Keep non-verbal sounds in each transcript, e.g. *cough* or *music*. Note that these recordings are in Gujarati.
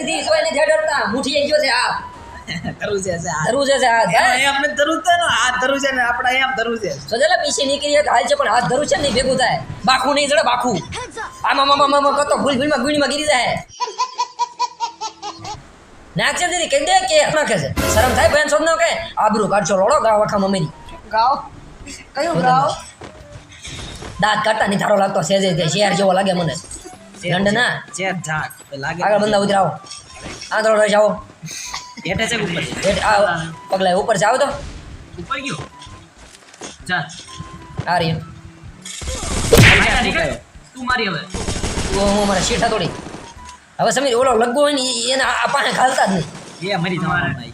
દી કોઈ નથી મુઠી ગયો છે આ. *laughs* ધરું છે છે આ. ધરું છે છે હાથ એમાં હે? એમ નથી ધરું છે ને હાથ ધરું ને આપણા એમ ધરું છે. સોજેલા નીકળી એક હાલ છે પણ હાથ ધરું છે ભેગું થાય. બાખું નહીં જડે બાખું. આમાં આમાં આમાં આમાં કરતો ભૂલ ભૂલમાં ગુણીમાં ગીરી જાય. નાખશે દીદી કહી દે કે નાખે છે? શરમ થાય બેન સોદનો કે આબરૂ કાઢશો લોડો ગાવ આખા મમ્મીની. ગાવ? કયું ગાવ? દાંત કાઢતા નહીં ધારો લાગતો સેજે શેર જેવો લાગે મને. દંડ ના? ચેર ઝાક લાગે આગળ બંદા ઉતરાવો. આ તો રહી જાઓ હેઠે છે ઉપર? હેઠ આ પગલા ઉપર જાવ તો. ઉપર ગયો? ચાલ આ રહી તું મારી હવે. હું હું મારા શીઠા તોડી. હવે સમીર ઓલો લગ્ગો હોય ને એને આ પાસે ખાલતા જ નહીં. એ મરી ભાઈ.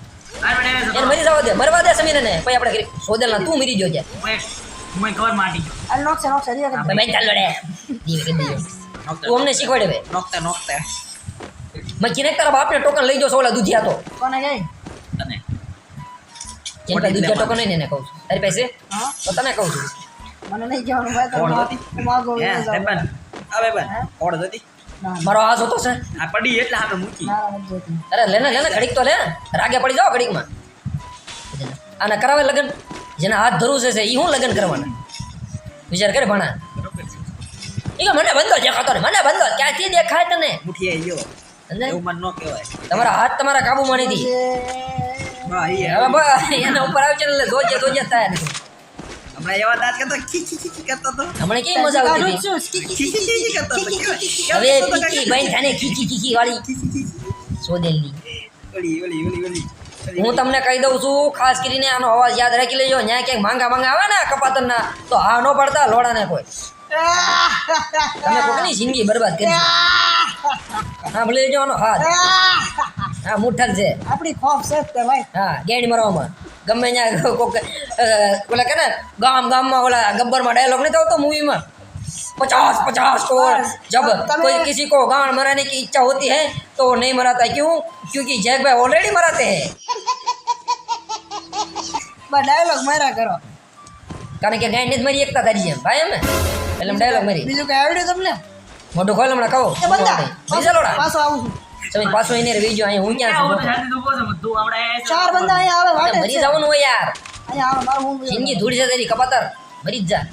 એને મરી જવા દે મરવા દે સમીર ને પછી આપણે સોદેલના તું મરી ગયો છે હું હું કવર માટી ગયો. આ નોક છે નોક છે રીયા ભાઈ બેન રે. દીવે કરી દેજો તું અમને શીખવાડે ભાઈ નોખતા નોખતા. મેં કિને તારા બાપને ટોકન લઈ જાઓ સોલા દૂધિયા તો. કોને જાય તને. પાસે દૂધિયા ટોકન નહીં ને એને કહું છું. તારી પાસે? હા. તો તને કહું છું. મને નહીં જવાનું ભાઈ કોણ હતી? માગો હે. બેબન આ બેબન? કોણ હતી? મારો હાથ હોતો છે આ પડી એટલે સામે મૂકી. અરે લેને લેને ઘડીક તો લે. રાગે પડી જાઓ ઘડીકમાં. આને કરાવે લગન? જેના હાથ ધરું છે એ હું લગન કરવાના? વિચાર કરે ભણા. એ કે મને બંધો દેખાતો ને મને બંધો ક્યાંથી દેખાય તને મુઠી આવી ગયો? એવું મન ન કહેવાય તમારા હાથ તમારા કાબુમાં નથી એના ઉપર આવી છે એટલે જોજે જોજે થાય ને હમણાં એવા દાંત કરતો ખી ખી ખી ખી કરતો તો હમણાં કેવી મજા આવતી હતી શું? કી, કી, ખી ખી ખી ખી કરતો હવે પીકી ભાઈ થાને ખીચી ખીચી વાળી સોદેલની ઓલી ઓલી ઓલી ઓલી હું તમને કહી દઉં છું ખાસ કરીને આનો અવાજ યાદ રાખી લેજો ન્યા ક્યાંક માંગા માંગા આવે ને કપાતરના તો હા ન પડતા લોડાને કોઈ તમે કોકની જિંદગી બરબાદ કરી હા ભલે લેજો આનો હાથ હા મુઠ્ઠલ છે આપણી ખોફ છે જ તે ભાઈ હા ગેડી મારવામાં ગમે ત્યાં કોક અ, ઓલા કે ને ગામ ગામમાં ઓલા ગબ્બરમાં ડાયલોગ નથી આવતો મૂવીમાં पचास पचास को जब તમે- कोई किसी को गांड मराने की इच्छा होती है तो नहीं मराता क्यों क्योंकि जैक भाई ऑलरेडी मराते हैं બસ ડાયલોગ માર્યા કરો કારણ કે ગાંડ જ મરી એકતા તારી જેમ ભાઈ અમે એટલે ડાયલોગ મરી. બીજું કઈ આવડ્યું તમને? મોટો ખોલ હમણાં કહો. એ બીજા લોડા. પાછો આવું છું. તમે પાછો એને વીજો અહીંયા હું ક્યાં છું? ચાર બંદા આવે વાટે મરી જવાનું હોય યાર. અહીંયા આવે મારું હું જિંદગી ધૂળ છે તેરી કપાતર. મરી જ જા.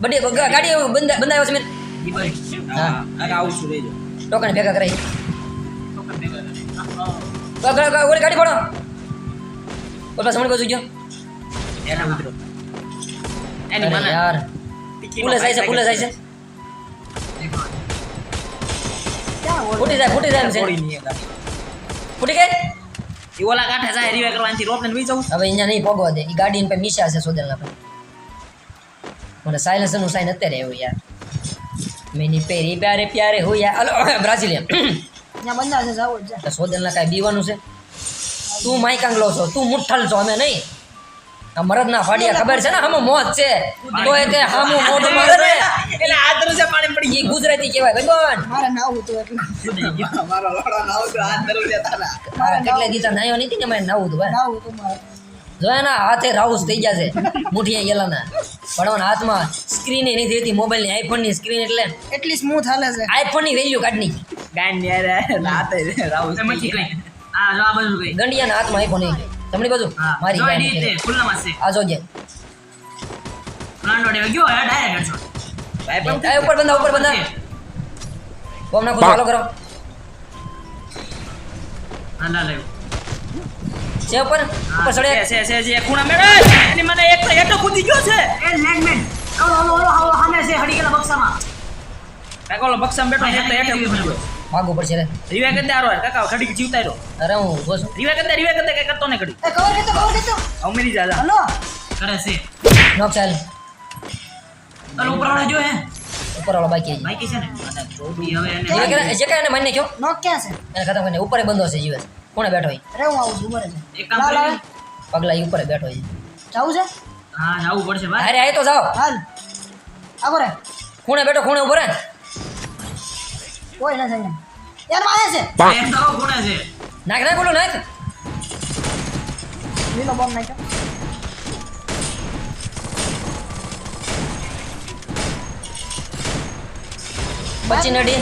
બડી ગાડી બંદા બંધાયો છે મેં. હા. આવું છું લેજો ટોકન ભેગા કરાઈ ટોકન ભેગા ઓલી ગાડી ફોડો. ઓલ પાસે મળી બાજુ ગયો. એના યાર. ફૂલે જાય છે ફૂલે જાય છે? ફૂટી જાય ફૂટી જાય એ. ફૂટી ગઈ ઈ ઓલા કાંઠે જાય રીવે કરવાથી રોપ ને વી જાઉં હવે અહીંયા નહીં પોગવા દે. એ ગાડી પાસે મીશા છે સોદેલના પાસે મને સાયલેન્સરનું સાઈન અત્યારે આવ્યું યાર. મેની પેરી પ્યારે પ્યારે હો યાર. Hello Brazilian. અહીંયા બંદા છે જાવું જ. છે તો સોદેલના કાંઈ બીવાનું છે? તું માઇકાંગલો છો તું મુઠ્ઠલ છો અમે નહીં. આ મરદના ફાડિયા ખબર છે ને? હમ મોત છે. તો એ તે હામું મોઢું મારે ને એટલે આ છે પાણી પડી ગઈ ગુજરાતી કહેવાય ભગવાન મારા નાવું તો એટલે. મારા મારો લોડો ના આવતો આ છે તારા મારા કેટલે દીતા નાયો નથી કે મારે નાવું તો ભાઈ? નાવું તો મારા. જો એના હાથે રાઉસ થઈ ગયા છે મુઠિયા ગેલાના. ભણવાના હાથમાં સ્ક્રીન નથી રહેતી મોબાઈલની આઈફોનની સ્ક્રીન એટલે એટલી સ્મૂથ હાલે છે. આઈફોનની વેલ્યુ કાઢની. ગાંડ ને યાર રાતે રાઉસ એમાંથી કઈ આ જો આ બાજુ કઈ ગંડિયાના હાથમાં આઈફોન આવી જમણી બાજુ? હા મારી ગાડી છે. ખુલ્લામાં છે. આ જોજે પ્લાન્ટ ઓડે ગયો હે ડાયરેક્ટ હેડશોટ ભાઈ પણ આ ઉપર બંધા ઉપર બંધા. બોમ નાખો ચાલો કરો. આના લેવ છે ઉપર? ઉપર છે ચડે છે છે જે ખૂણા મેળે એની મને એક તો એટો કૂદી ગયો છે. એ લેગમેન ઓલો ઓલો ઓલો હામે છે હડી ગયેલા બક્સામાં બેકોલો બક્સામાં બેઠો એક તો એટો કૂદી ગયો. ભાગવું પડશે રે. રીવા કદે આરો કાકા ખડી જીવતા રહ્યો અરે હું ઊભો છું. રીવે રીવા રીવે કદે કઈ કરતો ને કડી એ કવર કેતો કવર કેતો અમરી જા જા હલો. કરે છે. નોક ચાલ. અરે ઉપર વાળો જો હે. ઉપર વાળો બાકી છે. બાકી છે ને? ઈ હવે એને જીવે કે જે મારી નાખ્યો નોક ક્યાં છે? એને ખતમ કરીને ઉપર બંધો છે જીવે. કોણે બેઠો હોય? અરે હું આવું છું ઊભો એક કામ કરી. પગલા ઉપર બેઠો છે જાવું છે? હા જાવું પડશે ભાઈ. અરે આય તો જાવ હાલ. આગો રે. ખૂણે બેઠો ખૂણે ઊભો રે? કોઈ ના થાય યાર આયા છે. એક તારો કોણે છે. નાખ નાખ બોલો નાખ. લીલો બોમ્બ નાખ્યો. પછી નડી.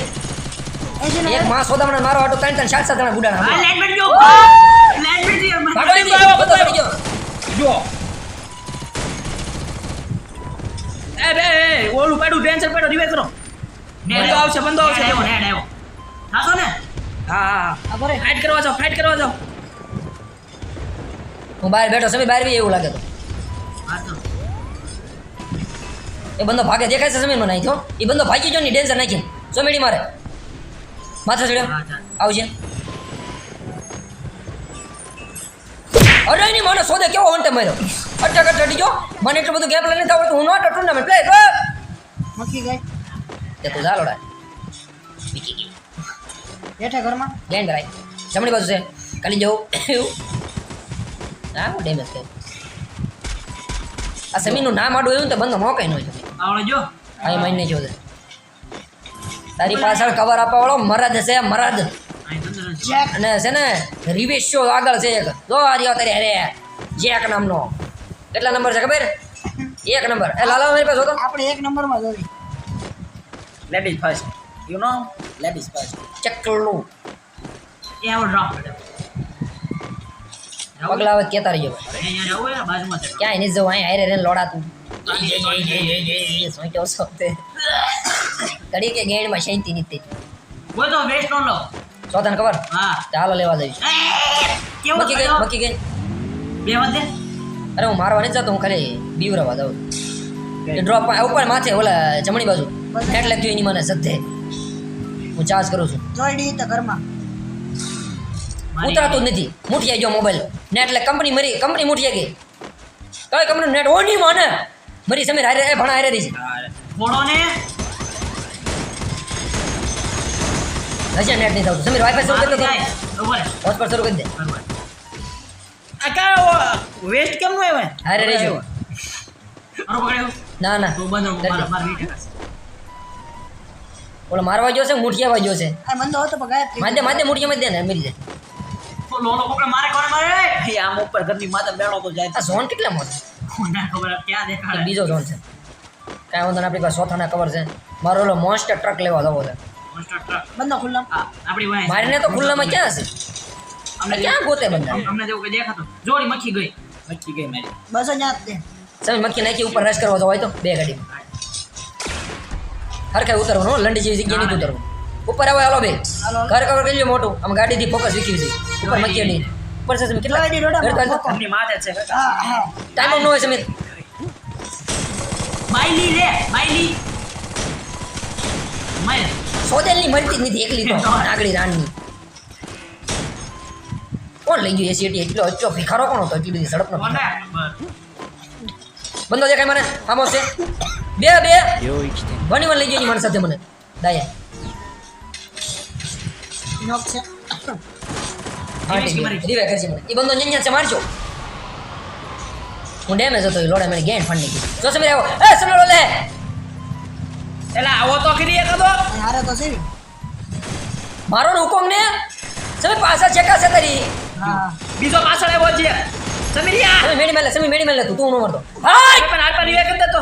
એક માં સોદામણા મારો હાટુ ત્રણ ત્રણ સાત ચાર જણા આ ગુડાના લાઇનમેન જો લાઇનમેનથી અમારે- ભાગો અહીંથી, બધો પડી ગયો. જો. એ બે ઓલું પાડું ટેન્શન પાડો રિવે કરો. બંધો આવશે બંધો આવશે. આવ્યો, નેડ આવ્યો. થાશો ને હા હા ભરે ફાઇટ કરવા જાઓ ફાઇટ કરવા જાઓ. હું બહાર બેઠો સમી બહાર બી એવું લાગે તો. હા તો. એ બંદો ભાગે દેખાય છે સમીર મને હો. એ બંદો ભાગી ગયો ની ડેન્સર નાખી. સોમેડી મારે. માથે ચડ્યો. હા, આવજે. અરે નહીં મને સોદે કેવો હોન્ટે માર્યો? અટક અટડી ગયો. મને એટલું બધું ગેપ લઈને તો હું નોટ ટુર્નામેન્ટ પ્લે મકી ગઈ. તે તો ઝાલોડા બેઠા ઘરમાં? ગેન ભાઈ જમણી બાજુ છે. કાલી જવું. એવું હા ડેમેજ થયો આ સમીરનું નામ આડું એવું તો બંધ મોકાઈ ન આવડે જો. આ એ મહિને જો તારી પાછળ કવર આપવા વાળો મરદ. છે. મરદ અને છે ને રિવેશ શો આગળ છે એક. જો આ રહ્યો તારી અરે જેક નામનો. કેટલા નંબર છે ખબર? એક નંબર. એ લાલા મારી પાસે હતો? આપણે એક નંબરમાં જોઈ ladies first you know? Ladies first ચકલું એ આવો ડ્રોપ? પગલા હવે કેતા રહ્યો ક્યાં જવું હોય ને બાજુમાં છે. ક્યાંય નહીં જવું અહીં હારે રે લોડાતું. તું કહો છો તે ઘડી કે ગેડમાં શાંતિ નથી કોઈ તો. વેસ્ટ નો લો. ચોથાને ખબર? હા. ચાલો લેવા જઈશ. કેવું મકી ગઈ? મકી ગઈ. બે વધે અરે હું મારવા નહીં જતો હું ખાલી બીવરાવા દઉં ડ્રોપ ઉપર માથે ઓલા જમણી બાજુ. નેટ લખ્યું એની મને સદ્ધે. હું ચાર્જ કરું છું. જોઈડી તો ઘરમાં. ઉતરાતું નથી. મૂઠિયા ગયો મોબાઈલ નેટ એટલે કંપની મરી કંપની મૂઠિયા ગઈ. કઈ કંપની નેટ ઓની મને મરી સમીર હારે એ ભણા હારે રહી છે. ફોડો ને હજી નેટ નહીં થતું સમીર વાઈફાઈ શરૂ કરી દે હોટસ્પોટ શરૂ કરી દે. આ કા વેસ્ટ કેમ નો આવે હારે રહી જો ના ના. તો બંધ મારા મારા ઓલો મારવા ગયો છે મુઠિયા વાગ્યો છે. આ બંધો તો પગાય માદે માદે મૂઠિયા માં દે ને મરી જાય તો લોલો પકડે મારે કોણ મારે? એ આમ ઉપર ઘરની માથે બેણો તો જાય. આ ઝોન કેટલા મોટો? કોના ખબર ક્યાં દેખાડે? બીજો ઝોન છે. કાંઈ વાંધો નહીં આપણી પાસે ચોથાના કવર છે. મારો ઓલો મોન્સ્ટર ટ્રક લેવા જવો છે. મોન્સ્ટર ટ્રક બંધો ખુલ્લા આપણી. મારીને તો ખુલ્લામાં ક્યાં છે? અમને ક્યાં ગોતે બંધા અમને- જેવું કઈ દેખાતું જોડી મખી ગઈ. મખી ગઈ મારી. બસ જ આ જ તે. તમે મક્કી નાખી ઉપર રશ કરવા તો હોય તો બે ગાડીમાં. હરખાઈ ઉતરવાનું લંડી જેવી જગ્યાએ નહીં ઉતરવું ઉપર આવે હાલો બે. ઘર કવર કરી મોટું. આમ ગાડીથી ફોકસ વીખી છે ઉપર મક્કી નહીં ઉપર છે તમે કેટલા? વાગે રોડા ચાલતા? માથે છે. કાકા. હા હા. ટાઈમ નો હોય સમીર. બાયલી લે બાયલી માર સોદેલની મળતી જ નથી એકલી તો *laughs* આગળી રાણની કોણ લઈ ગયું એસી એટલો અચ્છો ભિખારો કોણ હતો? એટલી બધી ઝડપનો. બંધો દેખાય મને? ખામોશ છે. બે બે. વની વાર લઈ ગયો મારી સાથે મને. દયા. નોક છે. હા મને. એ બંધો ન્યા છે મારજો હું ડેમેજ હતો એ લોડા મને ગેન ફંડ નહીં જો સમીર આવો. એ સમીર લે એલા આવો તો કરી હારે તો છે મારો ને હુકમ ને? સમીર પાછા ચેકાશે તારી. હા. બીજો પાછળ આવ્યો છે. સમીરિયા સમીર મેડી મેલે સમીર મેડી મેલે તું તું નો મરતો હાય! પણ આરપા રિવે કરી દેતો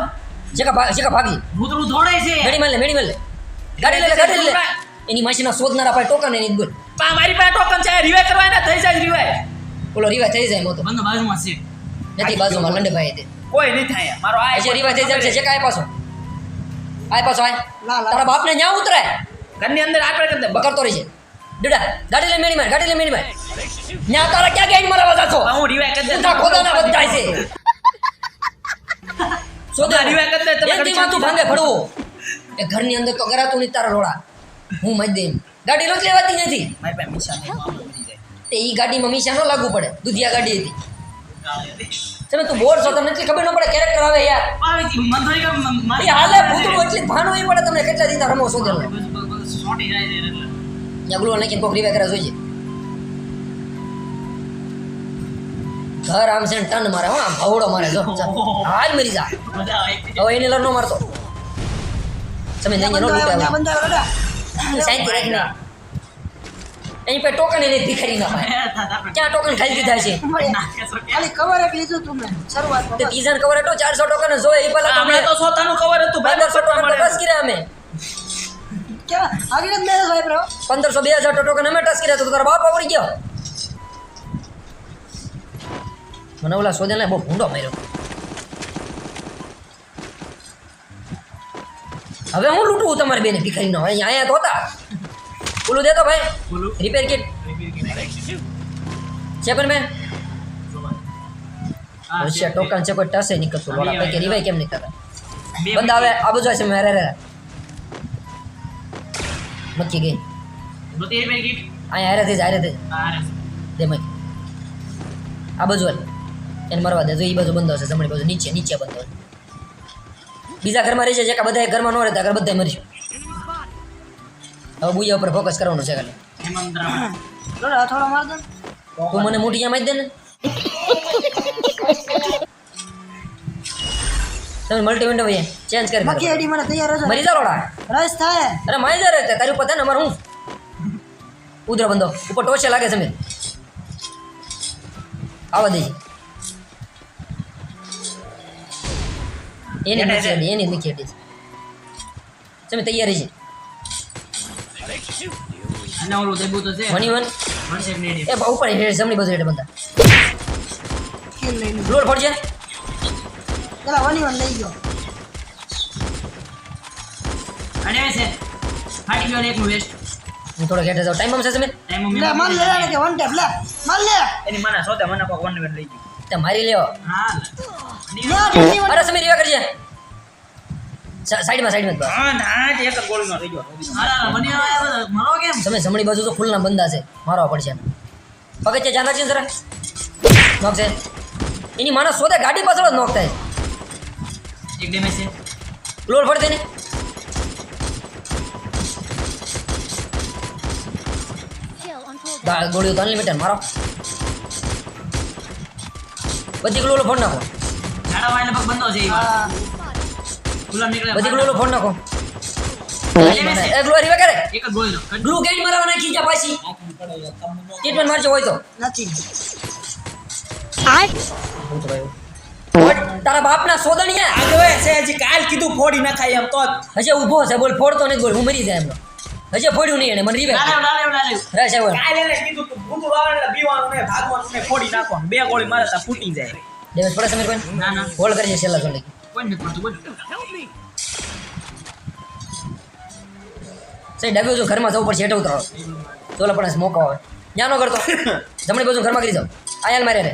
જેકા ભાગ જેકા ભાગી? ભૂતળું ધોડે છે. મેડી મેલે મેડી મેલે ગાડી લે ગાડી લે. એની માસીના શોધનારા પાસે ટોકન એની બોલ પા મારી પાસે ટોકન છે રિવાય કરવા ને થઈ જાય રિવે ઓલો રીવા થઈ જાય મોતો બંધ બાજુમાં છે. નથી બાજુમાં લંડભાઈ તે કોઈ નહીં થાય. મારો આ હજી રીવા થઈ જાય છે. જેકા આય પાછો આય? પાછો આય. તારા બાપને ન્યા ઉતરાય? ઘરની અંદર આરપા કરી દે બકરતો રહી છે ડડા ગાડી લે મેડી માર ગાડી લે મેડી માર ન્યા તારા ક્યાં ગેંગ મારા જાતો છો હું રિવે કરી દે. ખોદાના *laughs* બધાય છે. ના, તમે માથું ભાંગે ભરવું એ ઘરની અંદર તો કરાતું નહીં તારા રોડા હું મત દઈ ગાડી રોજ લેવાતી નથી મારી પાસે મિશા નહીં મામા મરી જાય. તે ઈ ગાડીમાં મિશા ન લાગુ પડે. દુધિયા ગાડી હતી. તમે તું બોર છો તમને એટલી ખબર ન પડે કેરેક્ટર આવે યાર. મારી એ હાલે ભૂતળું એટલી ભાન હોય પડે તમને કેટલા દીધા રમો ઝઘડો છે. ત્યાં ગ્લો નાખીને કોક રીવે કરે જોઈએ ઘર આમ છે ટન મારે હો આમ ભવડો મારે જો હાલ મરી જા. હવે એને લર નો મારતો. તમે નહીં નો લૂંટાવે શાંતિ રાખીને એની પાસે ટોકન એને ભીખરી ના પાય. ક્યાં ટોકન ખાલી દીધા છે? ખાલી કવર આપી લીધું તું મેં શરૂઆત તે ટીઝર કવર હતો 400 ટોકન જોયે એ પેલા હમણાં તો સોતાનું કવર હતું પંદરસો ટોકન બસ કર્યા અમે. ક્યાં? આગળ મેં ભાઈ બ્રો પંદરસો બે હજાર ટોકન અમે ટચ કર્યા તો તારા બાપ આવડી ગયો. મને ઓલા સોદેલને બહુ ભૂંડો માર્યો હવે હું લૂંટવું તમારી બેને ભિખારીનો અહીંયા અહીંયા તો હતા ઓલું દેતો ભાઈ બોલું રિપેર કિટ છે પણ મેં હા, છે ટોકન છે કોઈ ટસે નીકળતું લોડા પૈકી રિવાય કેમ નહીં થતા બે બંદા આવે આ બાજુ છે મેરે રે મક્કી ગઈ નહોતી એ પેલી કીટ? અહીંયા હારે થઈ જાય હારે થઈ હા, અરે. તેમ જ આ બાજુ હાલ. એને મરવા દે જો એ બાજુ બંધ હશે જમણી બાજુ નીચે નીચે બંધ હશે. બીજા ઘરમાં રહી છે જે બધા ઘરમાં ન રહેતા આગળ બધા મરીશું. હવે બુયા ઉપર ફોકસ કરવાનું છે ખાલી. તું મને મોટી મારી દે ને. તમે મલ્ટી વિન્ડો ભાઈ ચેન્જ કરી મક્કી દો. મને તૈયાર હજો મરી જા રોડા. રસ થાય. અરે મારી જા રે તારી ઉપર ને અમારે હું? ઉધરો બંધો ઉપર ટોચે લાગે છે મેં. આવા દે. એની નીચે અડી, એની નીચે અડી તમે તૈયારી છે અને ઓલું દેબુ તો છે. વની વન? એ ઉપર હેઠ જમણી બાજુ હેડ બંધા. કિલ રોડ ફોડજે પેલા વની વન લઈ ગયો. અને છે. ફાટી ગયો ને એકનું વેસ્ટ હું થોડો હેઠે જાઉં. ટાઈમ છે તમે ટાઈમ લે માર લે લે કે વન ટેપ લે. મન લે. એની મને સોતે મને કોક વન વન લઈ ગયું. તે મારી લેવો. અરે સમીર રીવા કરજે. સાઈડમાં સાઈડમાં હા ના એક જ ગોળીનો રહી ગયો. હારા બની કેમ? તમે જમણી બાજુ તો ફૂલના બંધા છે. મારવા પડશે. પગથિયે ધ્યાન રાખજો જરા? નોક છે. એની માણસ શોધે ગાડી પાછળ જ નોક થાય. એક ડેમેજ છે. લોડ ફરતે ને? ગોળીઓ તો અનલિમિટેડ મારો. બધી ગ્લોલો ફોન નાખો. ઝાડા વાળીને પગ બંધો છે નીકળે ગ્લોલો ફોન નાખો. એ ગ્લો રીવા કરે એક જ ગ્લુ ગેટ મારવા નાખી પાછી. ટ્રીટમેન્ટ મારજો હોય તો. નથી. તારા બાપના સોદણિયા. આગળ છે હજી કાલ કીધું ફોડી નાખાય એમ તો હજે ઊભો છે બોલ ફોડતો નહીં બોલ હું મરી જાય એમનો હજે ફોડ્યું નહીં એને મને રીવે ના ના ના ના છે બોલ. કાલે એને કીધું તું ભૂંડું આવે બીવાનું ને ભાગવાનું ને ફોડી નાખવાનું. બે ગોળી મારે તા ફૂટી જાય. ડેમેજ પડે સમીર કોઈ ના ના. હોલ્ડ કરજે છેલ્લા જોડે કોઈ નથી પડતું બોલ સહી ડબ્યો બાજુ ઘરમાં જવું પડશે હેઠે ઉતરો. ચોલા પણ મોકો આવે. ત્યાં ન કરતો. જમણી બાજુ ઘરમાં કરી જાઓ આયાલ મારે રે.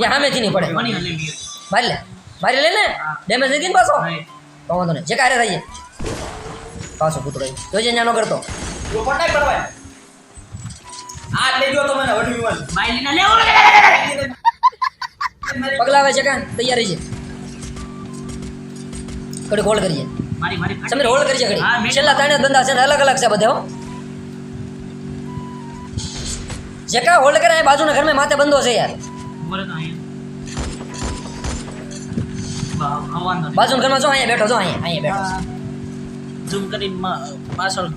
યા સામેથી નહીં પડે. મારી લે. મારી લે ને? ડેમેજ નથી ને પાછો. તો વાંધો નહીં. જે કારે થઈએ પાછો કૂતરો. જોજે નાનો કરતો જો આ લઈ તો મને વડવી વન. લેવો છે કાન તૈયારી છે ઘડી હોલ્ડ કરીએ. મારી મારી સમીર હોલ્ડ કરીએ ઘડી છેલ્લા ત્રણે ધંધા છે ને અલગ અલગ છે બધે હો. જે કા હોલ્ડ કરે એ બાજુના ઘરમાં માથે બંધો છે યાર. બોલે તો અહીંયા બા- હા, વાંધો ઘરમાં જો અહીંયા બેઠો જો અહીંયા અહીંયા બેઠો. ઝૂમ કરી પાછળ.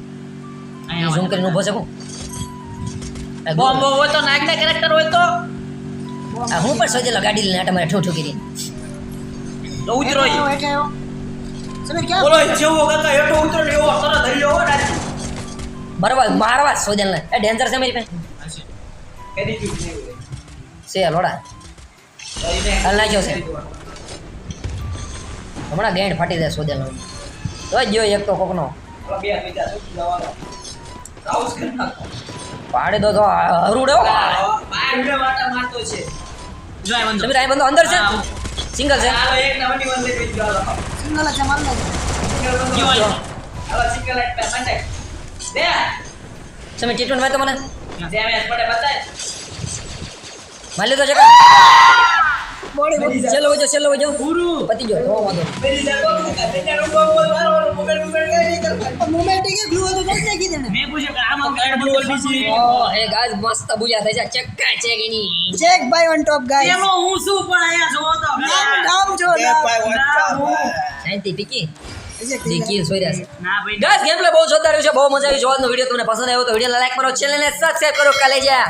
અહીંયા ઝૂમ કરીને ઊભો છે હું? બોમ્બ હોય તો નાગના કેરેક્ટર હોય તો. હું પણ સોજેલો ગાડી લઈને આટા મારે ઠો ઠો કરી તો ઉતરો બોલો જેવો કાકા હેઠો એવો તરત બરાબર મારવા સોજેલ ને. એ ડેન્જર છે મારી પાસે. છે. લોડા હાલ નાખ્યો છે. હમણાં ગેંડ ફાટી જાય સોજેલ નો તો ગયો એક તો કોકનો. જ પાડે દો તો હરુડે હો. બાર વિડિયો વાટા મારતો છે? જો આ બંધો. સમીર આ બંધો અંદર છે સિંગલ છે હાલો એક ના વડી વન લઈ બીજો હાલો સિંગલ છે માર જો સમીર ટી ટ્વેન્ટી તો મને? જે મારી લીધો છે બોડી છેલ્લો વજો છેલ્લો વજો. પતી ગયો તો વાંધો મેરી જાગો કે બેટા બોલ બોલ મારો મોબાઈલ મોબાઈલ કઈ નહીં મોમેન્ટ કે ગ્લુ હતું નથી નાખી દેને. મેં પૂછ્યું કે આમાં કાર્ડ બોલ બીજી ઓ હે ગાઈસ મસ્ત બુજા થઈ જાય ચક્કા છે કે check by on top guys એમાં હું શું પણ અહીંયા જોવો તો. નામ જો નામ. શાંતિ પીકી રિજેક્ટ સોર્યા છે. ના ભાઈ ગાઈસ ગેમ પ્લે બહુ રહ્યું છે બહુ મજા આવી. જોવાનો વીડિયો તમને પસંદ આવ્યો તો વીડિયો લાઈક કરો ચેનલને સબસ્ક્રાઇબ કરો કાલે જા